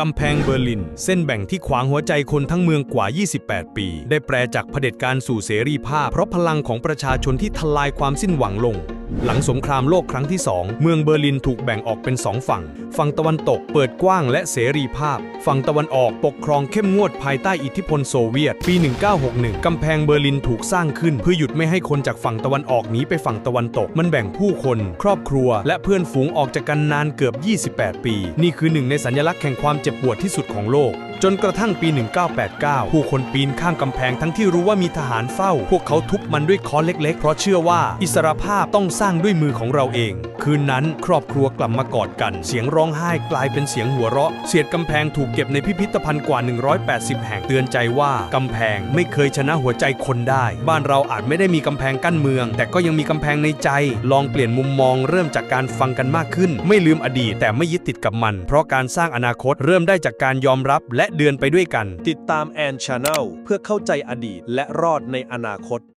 กำแพงเบอร์ลิน เส้นแบ่งที่ขวางหัวใจคนทั้งเมืองกว่า 28 ปี ได้แปรจากเผด็จการสู่เสรีภาพ เพราะพลังของประชาชนที่ทลายความสิ้นหวังลง หลังสงครามโลกครั้งที่ 2 เมืองเบอร์ลินถูกแบ่งออกเป็นสองฝั่ง ฝั่งตะวันตกเปิดกว้างและเสรีภาพ ฝั่งตะวันออกปกครองเข้มงวดภายใต้อิทธิพลโซเวียต ปี 1961 กำแพงเบอร์ลินถูกสร้างขึ้น เพื่อหยุดไม่ให้คนจากฝั่งตะวันออกหนีไปฝั่งตะวันตก มันแบ่งผู้คน ครอบครัว และเพื่อนฝูงออกจากกันนานเกือบ 28 ปี นี่คือหนึ่งในสัญลักษณ์แห่งความเจ็บปวดที่สุดของโลกจนกระทั่งปี 1989 ผู้คนปีนข้ามกำแพงทั้งที่รู้ว่ามีทหารเฝ้า พวกเขาทุบมันด้วยค้อนเล็กๆ เพราะเชื่อว่าอิสรภาพต้องสร้างด้วยมือของเราเอง คืนนั้นครอบครัวกลับมากอดกัน เสียงร้องไห้กลายเป็นเสียงหัวเราะเศษกำแพงถูกเก็บในพิพิธภัณฑ์กว่า 180 แห่งเตือนใจว่ากำแพงไม่เคยชนะหัวใจคนได้ บ้านเราอาจไม่ได้มีกำแพงกั้นเมือง แต่ก็ยังมีกำแพงในใจ ลองเปลี่ยนมุมมองเริ่มจากการฟังกันมากขึ้น ไม่ลืมอดีตแต่ไม่ยึดติดกับมัน เพราะการสร้างอนาคตเริ่มได้จากการยอมรับและเดินไปด้วยกัน ติดตามแอนชาแนลเพื่อเข้าใจอดีตและรอดในอนาคต